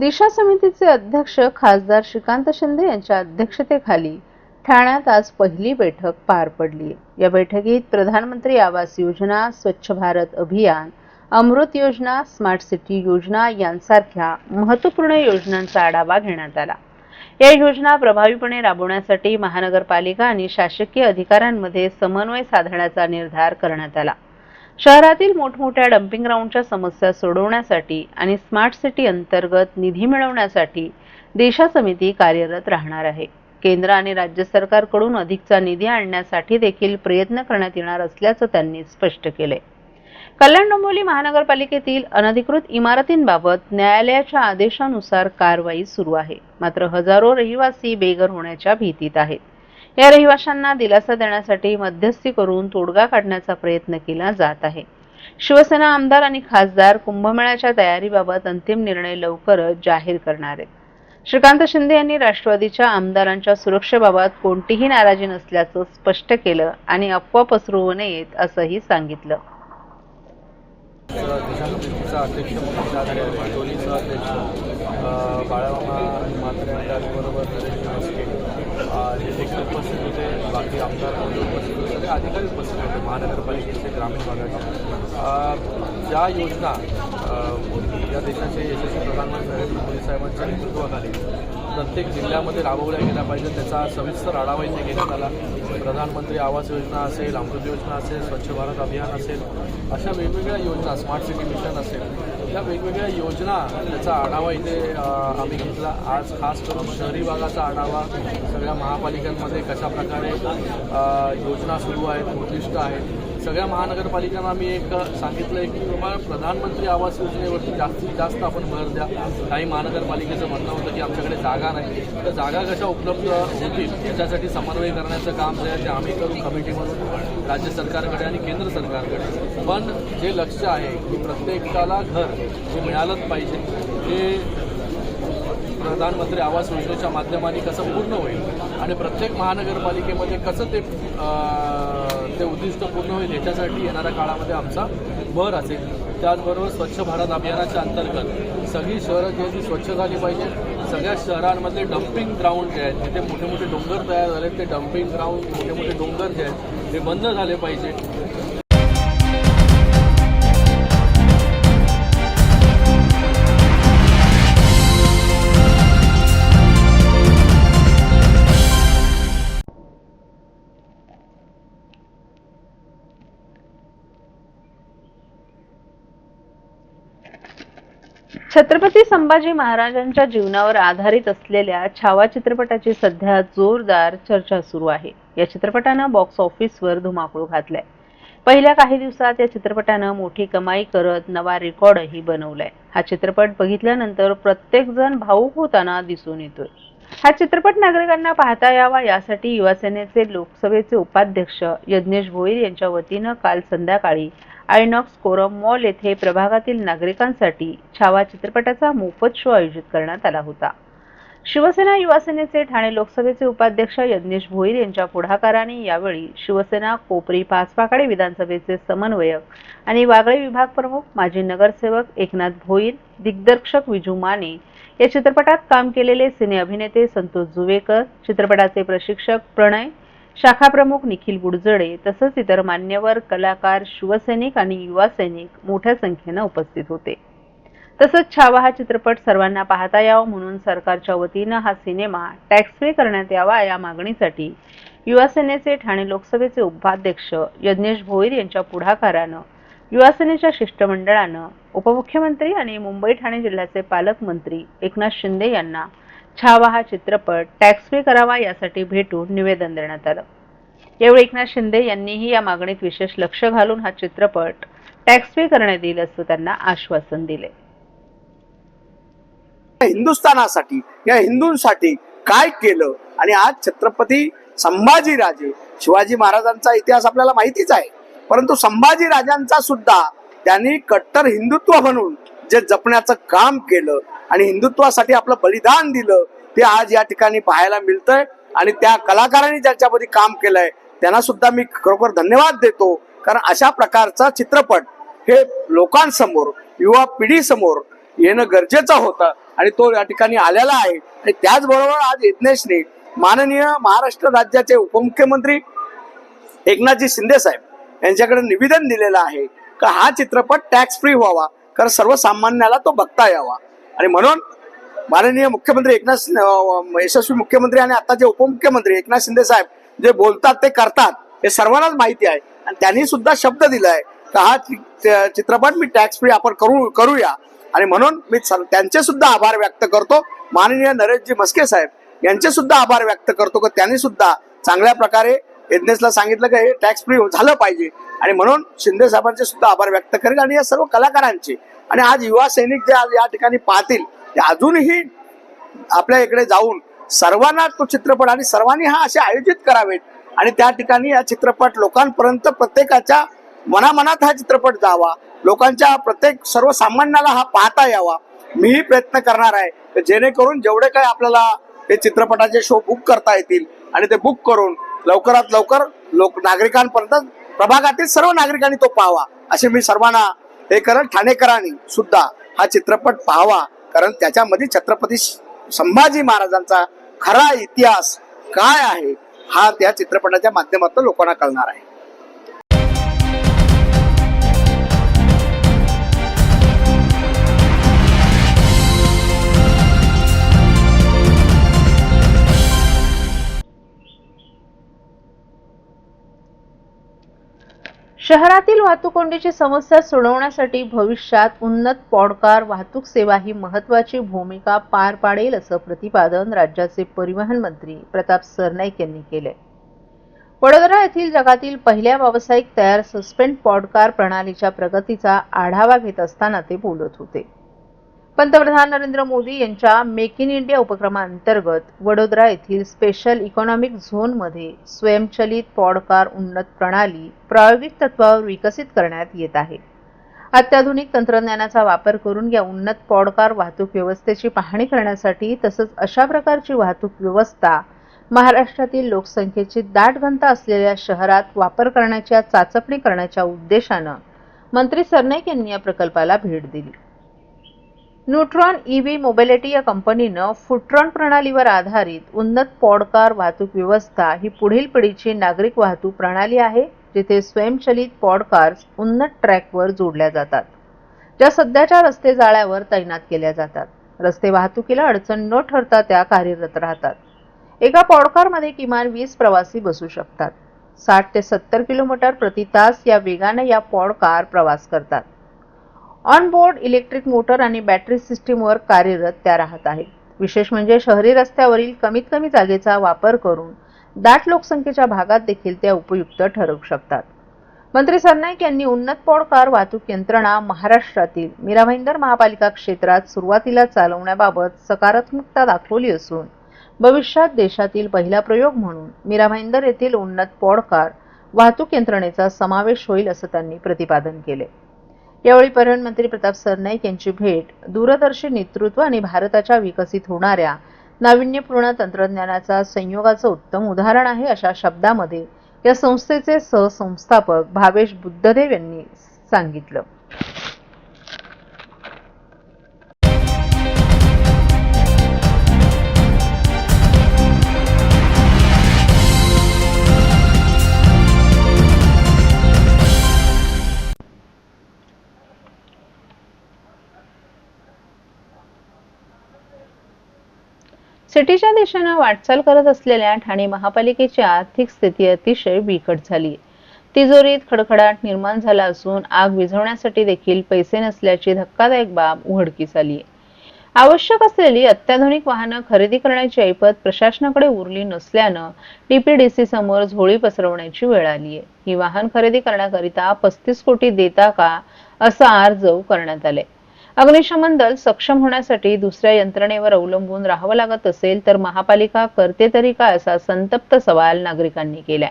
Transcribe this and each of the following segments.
दिशा समितीचे अध्यक्ष खासदार श्रीकांत शिंदे यांच्या अध्यक्षतेखाली ठाण्यात आज पहिली बैठक पार पडली. या बैठकीत प्रधानमंत्री आवास योजना स्वच्छ भारत अभियान अमृत योजना स्मार्ट सिटी योजना यांसारख्या महत्त्वपूर्ण योजनांचा आढावा घेण्यात आला. या योजना प्रभावीपणे राबवण्यासाठी महानगरपालिका आणि शासकीय अधिकाऱ्यांमध्ये समन्वय साधण्याचा निर्धार करण्यात आला. शहरातील मोठमोठ्या डम्पिंग ग्राउंडच्या समस्या सोडवण्यासाठी आणि स्मार्ट सिटी अंतर्गत निधी मिळवण्यासाठी दिशा समिती कार्यरत राहणार आहे. केंद्र आणि राज्य सरकारकडून अधिकचा निधी आणण्यासाठी देखील प्रयत्न करण्यात येणार असल्याचं त्यांनी स्पष्ट केले. कल्याण डोंबिवली महानगरपालिकेतील अनधिकृत इमारतींबाबत न्यायालयाच्या आदेशानुसार कारवाई सुरू आहे. मात्र हजारो रहिवासी बेघर होण्याच्या भीतीत आहेत. या रहिवाशांना दिलासा देण्यासाठी मध्यस्थी करून तोडगा काढण्याचा प्रयत्न केला जात आहे. शिवसेना आमदार आणि खासदार कुंभमेळ्याच्या तयारीबाबत अंतिम निर्णय लवकरच जाहीर करणार आहेत. श्रीकांत शिंदे यांनी राष्ट्रवादीच्या आमदारांच्या सुरक्षेबाबत कोणतीही नाराजी नसल्याचं स्पष्ट केलं आणि अफवा पसरवू नयेत असंही सांगितलं. अध्यक्ष अ, उपस्थित होते बाकी आमदार उपस्थित होते सगळे अधिकारी उपस्थित होते महानगरपालिकेचे ग्रामीण भागाचे ज्या योजना या देशाचे यशस्वी प्रधानमंत्री नरेंद्र मोदी साहेबांच्या नेतृत्वाखाली प्रत्येक जिल्ह्यामध्ये राबवल्या गेल्या पाहिजे त्याचा सविस्तर आढावा इथे घेण्यात आला प्रधानमंत्री आवास योजना असेल अमृत योजना असेल स्वच्छ भारत अभियान असेल अशा वेगवेगळ्या योजना स्मार्ट सिटी मिशन असेल या वेगवेगळ्या योजना याचा आढावा इथे आम्ही घेतला. आज खास करून शहरी भागाचा आढावा सगळ्या महापालिकांमध्ये कशा प्रकारे योजना सुरू आहेत उद्दिष्ट आहेत सगळ्या महानगरपालिकांना आम्ही एक सांगितलं आहे की बाबा प्रधानमंत्री आवास योजनेवरती जास्तीत जास्त आपण भर द्या. काही महानगरपालिकेचं म्हणणं होतं की आमच्याकडे जागा नाही. तर जागा कशा उपलब्ध होतील याच्यासाठी समन्वय करण्याचं काम जे आहे ते आम्ही करू कमिटीमधून राज्य सरकारकडे आणि केंद्र सरकारकडे. पण जे लक्ष आहे की प्रत्येकाला घर हे मिळालंच पाहिजे हे प्रधानमंत्री आवास योजनेच्या माध्यमाने कसं पूर्ण होईल आणि प्रत्येक महानगरपालिकेमध्ये कसं ते ते उद्दिष्ट पूर्ण होईल याच्यासाठी येणाऱ्या काळामध्ये आमचा भर असेल. त्याचबरोबर स्वच्छ भारत अभियानाच्या अंतर्गत सगळी शहरं जी आहेत ती स्वच्छ झाली पाहिजे. सगळ्या शहरांमधले डम्पिंग ग्राउंड जे आहेत जिथे मोठे मोठे डोंगर तयार झाले ते डम्पिंग ग्राउंड मोठे मोठे डोंगर जे आहेत ते बंद झाले पाहिजे. छत्रपती संभाजी महाराजांच्या जीवनावर आधारित असलेल्या छावा चित्रपटाची सध्या जोरदार चर्चा सुरू आहे. या चित्रपटानं बॉक्स ऑफिसवर धुमाकूळ घातलाय. पहिल्या काही दिवसात या चित्रपटानं मोठी कमाई करत नवा रेकॉर्डही बनवलाय. हा चित्रपट बघितल्यानंतर प्रत्येक जण भाऊक होताना दिसून येतोय. हा चित्रपट नागरिकांना पाहता यावा यासाठी युवासेनेचे लोकसभेचे उपाध्यक्ष यज्ञेश भोईर यांच्या वतीनं काल संध्याकाळी आयनॉक्स कोरम मॉल येथे प्रभागातील नागरिकांसाठी छावा चित्रपटाचा मोफत शो आयोजित करण्यात आला होता. शिवसेना युवासेनेचे ठाणे लोकसभेचे उपाध्यक्ष यज्ञेश भोईर यांच्या पुढाकाराने यावेळी शिवसेना कोपरी पाचपाकडे विधानसभेचे समन्वयक आणि वागळे विभाग प्रमुख माजी नगरसेवक एकनाथ भोईर दिग्दर्शक विजू माने या चित्रपटात काम केलेले सिने अभिनेते संतोष जुवेकर चित्रपटाचे प्रशिक्षक प्रणय शाखाप्रमुख निखिल गुडजडे तसंच इतर मान्यवर कलाकार शिवसैनिक आणि युवा सैनिक मोठ्या संख्येनं उपस्थित होते. तसंच छावा हा चित्रपट सर्वांना पाहता यावा म्हणून सरकारच्या वतीनं हा सिनेमा टॅक्स फ्री करण्यात यावा या मागणीसाठी युवासेनेचे ठाणे लोकसभेचे उपाध्यक्ष यज्ञेश भोईर यांच्या पुढाकारानं युवासेनेच्या शिष्टमंडळानं उपमुख्यमंत्री आणि मुंबई ठाणे जिल्ह्याचे पालकमंत्री एकनाथ शिंदे यांना छावा हा चित्रपट टॅक्स फ्री करावा यासाठी भेटून निवेदन देण्यात आलं. यावेळी एकनाथ शिंदे यांनीही या मागणीत विशेष लक्ष घालून हा चित्रपट टॅक्स फ्री करण्यात येईल असं त्यांना आश्वासन दिले. हिंदुस्थानासाठी या हिंदूंसाठी काय केलं? आणि आज छत्रपती संभाजीराजे शिवाजी महाराजांचा इतिहास आपल्याला माहितीच आहे. परंतु संभाजी राजांचा सुद्धा त्यांनी कट्टर हिंदुत्व म्हणून जे जपण्याचं काम केलं आणि हिंदुत्वासाठी आपलं बलिदान दिलं ते आज या ठिकाणी पाहायला मिळतंय. आणि त्या कलाकारांनी ज्याच्यामध्ये काम केलंय त्यांना सुद्धा मी खरोखर धन्यवाद देतो. कारण अशा प्रकारचा चित्रपट हे लोकांसमोर युवा पिढीसमोर येणं गरजेचं होतं. आणि तो या ठिकाणी आलेला आहे. आणि त्याचबरोबर आज यज्ञेशने माननीय महाराष्ट्र राज्याचे उपमुख्यमंत्री एकनाथजी शिंदे साहेब यांच्याकडे निवेदन दिलेलं आहे का हा चित्रपट टॅक्स फ्री व्हावा. कारण सर्वसामान्याला तो बघता यावा. आणि म्हणून माननीय मुख्यमंत्री एकनाथ यशस्वी मुख्यमंत्री आणि आताचे उपमुख्यमंत्री एकनाथ शिंदे साहेब जे बोलतात ते करतात हे सर्वांनाच माहिती आहे. आणि त्यांनी सुद्धा शब्द दिलाय का हा चित्रपट मी टॅक्स फ्री आपण करू करूया. आणि म्हणून मी त्यांचे सुद्धा आभार व्यक्त करतो. माननीय नरेशजी मस्के साहेब यांचे सुद्धा आभार व्यक्त करतो की त्यांनी सुद्धा चांगल्या प्रकारे एजनेसला सांगितलं की हे टॅक्स फ्री झालं पाहिजे. आणि म्हणून शिंदे साहेबांचे सुद्धा आभार व्यक्त करेल आणि या सर्व कलाकारांचे आणि आज युवा सैनिक जे आज या ठिकाणी पाहतील ते अजूनही आपल्या इकडे जाऊन सर्वांना तो चित्रपट आणि सर्वांनी हा असे आयोजित करावेत. आणि त्या ठिकाणी हा चित्रपट लोकांपर्यंत प्रत्येकाच्या मनामनात हा चित्रपट जावा. लोकांच्या प्रत्येक सर्वसामान्याला हा पाहता यावा. मीही प्रयत्न करणार आहे जेणेकरून जेवढे काही आपल्याला हे चित्रपटाचे शो बुक करता येतील आणि ते बुक करून लवकरात लवकर लोक नागरिकांपर्यंत प्रभागातील सर्व नागरिकांनी तो पाहावा असे मी सर्वांना हे कारण ठाणेकरांनी सुद्धा हा चित्रपट पाहावा. कारण त्याच्यामध्ये छत्रपती संभाजी महाराजांचा खरा इतिहास काय आहे हा त्या चित्रपटाच्या माध्यमातून लोकांना कळणार आहे. शहरातील वाहतूक कोंडीची समस्या सोडवण्यासाठी भविष्यात उन्नत पॉडकार वाहतूक सेवा ही महत्वाची भूमिका पार पाडेल असं प्रतिपादन राज्याचे परिवहन मंत्री प्रताप सरनाईक यांनी केले वडोदरा येथील जगातील पहिल्या व्यावसायिक तयार सस्पेंड पॉडकार प्रणालीच्या प्रगतीचा आढावा घेत असताना ते बोलत होते. पंतप्रधान नरेंद्र मोदी यांच्या मेक इन इंडिया उपक्रमांतर्गत वडोदरा येथील स्पेशल इकॉनॉमिक झोनमध्ये स्वयंचलित पॉडकार उन्नत प्रणाली प्रायोगिक तत्वावर विकसित करण्यात येत आहे. अत्याधुनिक तंत्रज्ञानाचा वापर करून या उन्नत पॉडकार वाहतूक व्यवस्थेची पाहणी करण्यासाठी तसंच अशा प्रकारची वाहतूक व्यवस्था महाराष्ट्रातील लोकसंख्येची दाट घनता असलेल्या शहरात वापर करण्याच्या चाचपणी करण्याच्या उद्देशानं मंत्री सरनाईक यांनी या प्रकल्पाला भेट दिली. न्यूट्रॉन ईव्ही मोबिलिटी या कंपनीनं फुट्रॉन प्रणालीवर आधारित उन्नत पॉडकार वाहतूक व्यवस्था ही पुढील पिढीची नागरिक वाहतूक प्रणाली आहे जिथे स्वयंचलित पॉडकार्स उन्नत ट्रॅकवर जोडल्या जातात ज्या सध्याच्या रस्ते जाळ्यावर तैनात केल्या जातात. रस्ते वाहतुकीला अडचण न ठरता त्या कार्यरत राहतात. एका पॉडकारमध्ये किमान वीस प्रवासी बसू शकतात. साठ ते सत्तर किलोमीटर प्रति तास या वेगाने या पॉडकार प्रवास करतात. ऑनबोर्ड इलेक्ट्रिक मोटर आणि बॅटरी सिस्टीमवर कार्यरत त्या राहत आहेत. विशेष म्हणजे शहरी रस्त्यावरील कमीत कमी जागेचा वापर करून दाट लोकसंख्येच्या भागात देखील त्या उपयुक्त ठरू शकतात. मंत्री सरनाईक यांनी उन्नत पॉडकार वाहतूक यंत्रणा महाराष्ट्रातील मीरा भाईंदर महापालिका क्षेत्रात सुरुवातीला चालवण्याबाबत सकारात्मकता दाखवली असून भविष्यात देशातील पहिला प्रयोग म्हणून मीरा भाईंदर येथील उन्नत पॉडकार वाहतूक यंत्रणेचा समावेश होईल असं त्यांनी प्रतिपादन केले. यावेळी परिवहन मंत्री प्रताप सरनाईक यांची भेट दूरदर्शी नेतृत्व आणि भारताच्या विकसित होणाऱ्या नाविन्यपूर्ण तंत्रज्ञानाचा संयोगाचं उत्तम उदाहरण आहे अशा शब्दामध्ये या संस्थेचे सहसंस्थापक भावेश बुद्धदेव यांनी सांगितलं. वर्षानं वाटचाल करत असलेल्या ठाणे महापालिकेची आर्थिक स्थिती अतिशय बिकट झाली तिजोरीत खडखडाट निर्माण झाला असून आग विझवण्यासाठी देखील पैसे नसल्याची धक्कादायक बाब उघडकीस आली आवश्यक असलेली अत्याधुनिक वाहनं खरेदी करण्याची ऐपत प्रशासनाकडे उरली नसल्यानं डीपीडीसी समोर झोळी पसरवण्याची वेळ आली आहे ही वाहन खरेदी करण्याकरिता पस्तीस कोटी देता का असा अर्ज करण्यात आले अग्निशमन दल सक्षम होण्यासाठी दुसऱ्या यंत्रणेवर अवलंबून राहावं लागत असेल तर महापालिका करते तरी काय असा संतप्त सवाल नागरिकांनी केलाय.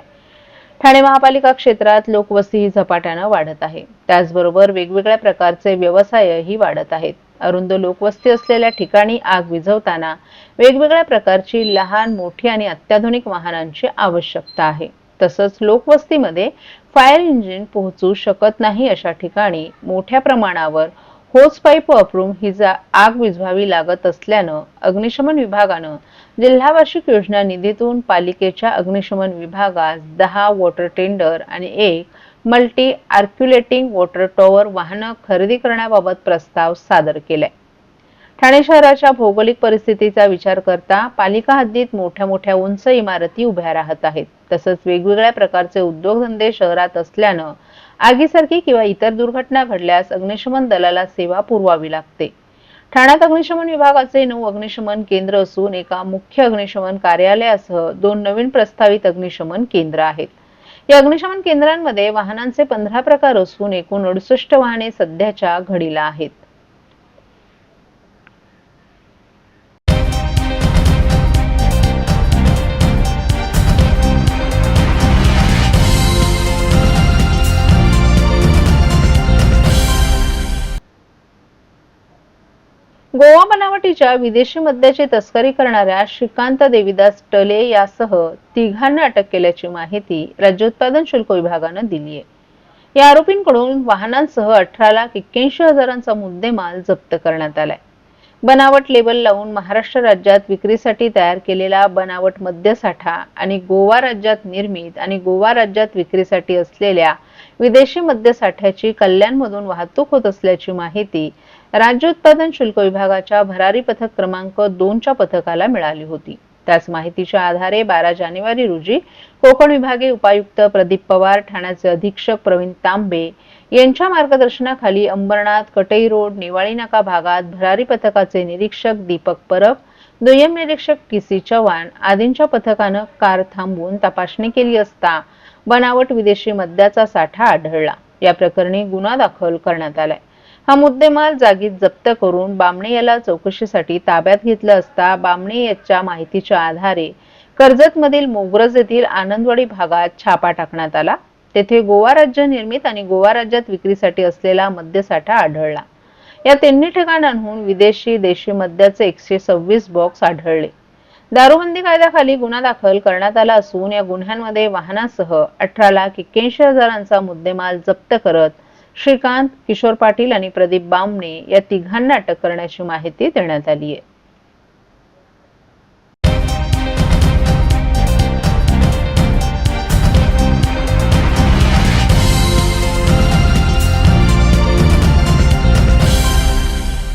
ठाणे महापालिका क्षेत्रात लोकवस्ती ही झपाट्यानं वाढत आहे. त्याचबरोबर वेगवेगळ्या प्रकारचे व्यवसायही वाढत आहेत. अरुंद लोकवस्ती असलेल्या ठिकाणी आग विझवताना वेगवेगळ्या प्रकारची लहान मोठी आणि अत्याधुनिक वाहनांची आवश्यकता आहे. तसंच लोकवस्तीमध्ये फायर इंजिन पोहोचू शकत नाही अशा ठिकाणी मोठ्या प्रमाणावर होस पाईप वापरून ही आग विझवावी लागत असल्यानं अग्निशमन विभागानं जिल्हा वार्षिक योजना निधीतून पालिकेच्या अग्निशमन विभागास दहा वॉटर टेंडर आणि एक मल्टी आर्क्युलेटिंग वॉटर टॉवर वाहनं खरेदी करण्याबाबत प्रस्ताव सादर केलाय. ठाणे शहराच्या भौगोलिक परिस्थितीचा विचार करता पालिका हद्दीत मोठ्या मोठ्या उंच इमारती उभ्या राहत आहेत. तसंच वेगवेगळ्या प्रकारचे उद्योगधंदे शहरात असल्यानं आगीसारखी किंवा इतर दुर्घटना घडल्यास अग्निशमन दलाला सेवा पुरवावी लागते. ठाण्यात अग्निशमन विभागाचे नऊ अग्निशमन केंद्र असून एका मुख्य अग्निशमन कार्यालयासह दोन नवीन प्रस्तावित अग्निशमन केंद्र आहेत. या अग्निशमन केंद्रांमध्ये वाहनांचे पंधरा प्रकार असून एकूण अडुसष्ट वाहने सध्याच्या घडीला आहेत. गोवा बनावटीच्या विदेशी मद्याची तस्करी करणाऱ्या श्रीकांत देवीदास टले यासह तिघांना अटक केल्याची माहिती राज्य उत्पादन शुल्क विभागानं दिली आहे. या आरोपींकडून वाहनांसह अठरा लाख एक्क्याऐंशी हजारांचा मुद्देमाल जप्त करण्यात आलाय. बनावट लेबल लावून महाराष्ट्र राज्यात विक्रीसाठी तयार केलेला बनावट मद्यसाठा आणि गोवा राज्यात निर्मित आणि गोवा राज्यात विक्रीसाठी असलेल्या विदेशी मद्यसाठ्याची कल्याणमधून वाहतूक होत असल्याची माहिती राज्य उत्पादन शुल्क विभागाच्या भरारी पथक क्रमांक दोनच्या पथकाला मिळाली होती. त्याच माहितीच्या आधारे बारा जानेवारी रोजी कोकण विभागीय उपायुक्त प्रदीप पवार ठाण्याचे अधीक्षक प्रवीण तांबे यांच्या मार्गदर्शनाखाली अंबरनाथ कटई रोड निवाळी नाका भागात भरारी पथकाचे निरीक्षक दीपक परब दुय्यम निरीक्षक टी सी चव्हाण आदींच्या पथकानं कार थांबवून तपासणी केली असता बनावट विदेशी मद्याचा साठा आढळला. या प्रकरणी गुन्हा दाखल करण्यात आलाय. हा मुद्देमाल जागीच जप्त करून बामणे याला चौकशीसाठी ताब्यात घेतलं असता बामणे याच्या माहितीच्या आधारे कर्जतमधील मोग्रज येथील आनंदवाडी भागात छापा टाकण्यात आला. तेथे गोवा राज्य निर्मित आणि गोवा राज्यात विक्रीसाठी असलेला मद्यसाठा आढळला. या तिन्ही ठिकाणांहून विदेशी देशी मद्याचे एकशे सव्वीस बॉक्स आढळले. दारूबंदी कायद्याखाली गुन्हा दाखल करण्यात आला असून या गुन्ह्यांमध्ये वाहनासह अठरा लाख एक्क्याऐंशी हजारांचा मुद्देमाल जप्त करत श्रीकांत किशोर पाटील आणि प्रदीप बामणे या तिघांना अटक करण्याची माहिती देण्यात आली आहे